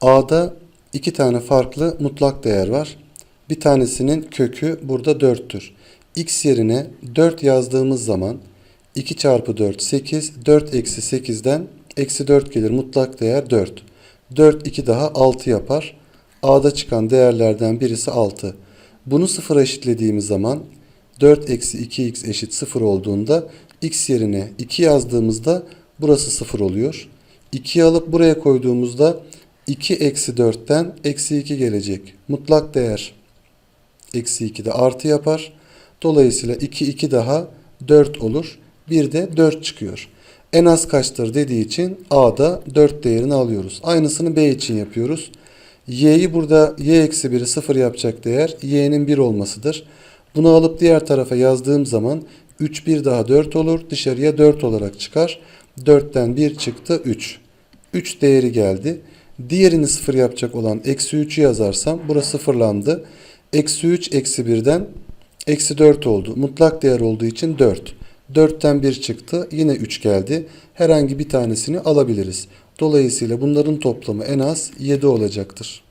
A'da iki tane farklı mutlak değer var. Bir tanesinin kökü burada 4'tür. X yerine 4 yazdığımız zaman 2 çarpı 4 8. 4 eksi 8'den eksi 4 gelir. Mutlak değer 4. 4 2 daha 6 yapar. A'da çıkan değerlerden birisi 6. Bunu sıfıra eşitlediğimiz zaman 4 eksi 2x eşit 0 olduğunda x yerine 2 yazdığımızda burası 0 oluyor. 2'yi alıp buraya koyduğumuzda 2 eksi 4'ten eksi 2 gelecek. Mutlak değer eksi 2 de artı yapar. Dolayısıyla 2 2 daha 4 olur. Bir de 4 çıkıyor. En az kaçtır dediği için A'da 4 değerini alıyoruz. Aynısını B için yapıyoruz. Y'yi burada y eksi 1'i 0 yapacak değer y'nin 1 olmasıdır. Bunu alıp diğer tarafa yazdığım zaman 3 1 daha 4 olur. Dışarıya 4 olarak çıkar. 4'ten 1 çıktı 3. 3 değeri geldi. Diğerini 0 yapacak olan eksi 3'ü yazarsam burası sıfırlandı. Eksi 3 eksi 1'den eksi 4 oldu. Mutlak değer olduğu için 4. 4'ten 1 çıktı. Yine 3 geldi. Herhangi bir tanesini alabiliriz. Dolayısıyla bunların toplamı en az 7 olacaktır.